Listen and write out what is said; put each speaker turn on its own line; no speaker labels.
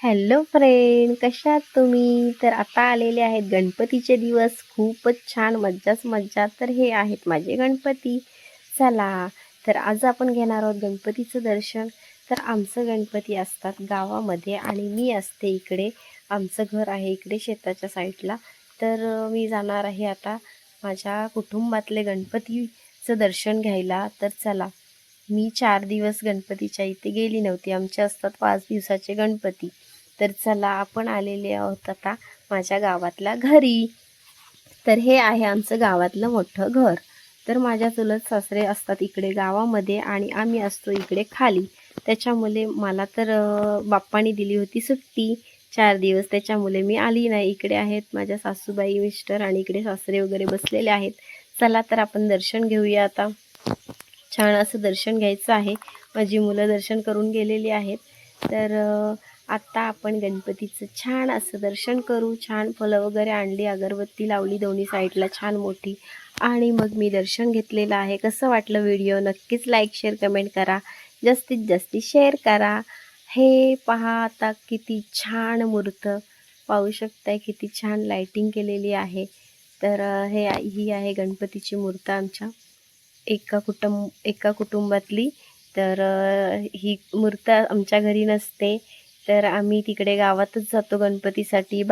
Hello friend कशात तुम्ही? तर आता आलेले आहेत गणपतीचे दिवस. खूपच छान मज्जाच मज्जा तर हे आहेत माझे गणपती. चला तर आज आपण घेणार आहोत गणपतीचं दर्शन. तर आमचं गणपती असतात गावामध्ये आणि मी असते इकडे. आमचं घर आहे इकडे शेताच्या साईडला. तर मी जाणार आहे आता माझ्या कुटुंबातले गणपतीचं दर्शन घ्यायला. तर चला मी चार दिवस गणपतीच्या इथे गेली नव्हती. आमचे असतात पाच दिवसाचे गणपती. तर चला आपण आलेले आहोत आता माझ्या गावातल्या घरी. तर हे आहे आमचं गावातलं मोठं घर. तर माझ्या चुलत सासरे असतात इकडे गावामध्ये आणि आम्ही असतो इकडे खाली. त्याच्यामुळे मला तर अं, बाप्पानी दिली होती सुट्टी चार दिवस. त्याच्यामुळे मी आली नाही. इकडे आहेत माझ्या सासूबाई मिस्टर आणि इकडे सासरे वगैरे बसलेले आहेत. चला तर आपण दर्शन घेऊया आता. छान असं दर्शन घ्यायचं आहे. माझी मुलं दर्शन करून गेलेली आहेत. तर आत्ता आपण गणपतीचं छान असं दर्शन करू. छान फलं वगैरे आणली अगरबत्ती लावली दोन्ही साईडला छान मोठी. आणि मग मी दर्शन घेतलेलं आहे. कसं वाटलं व्हिडिओ? नक्कीच लाईक शेअर कमेंट करा. जास्तीत जास्त शेअर करा. हे पहा आता किती छान मूर्त. पाहू शकताय किती छान लाईटिंग केलेली आहे. तर हे ही आहे गणपतीची मूर्त आमच्या. एका कुटुंब एका कुटुंबातली. तर ही मूर्त आमच्या घरी नसते. तर आम्ही तिकडे गावातच जातो गणपतीसाठी. बा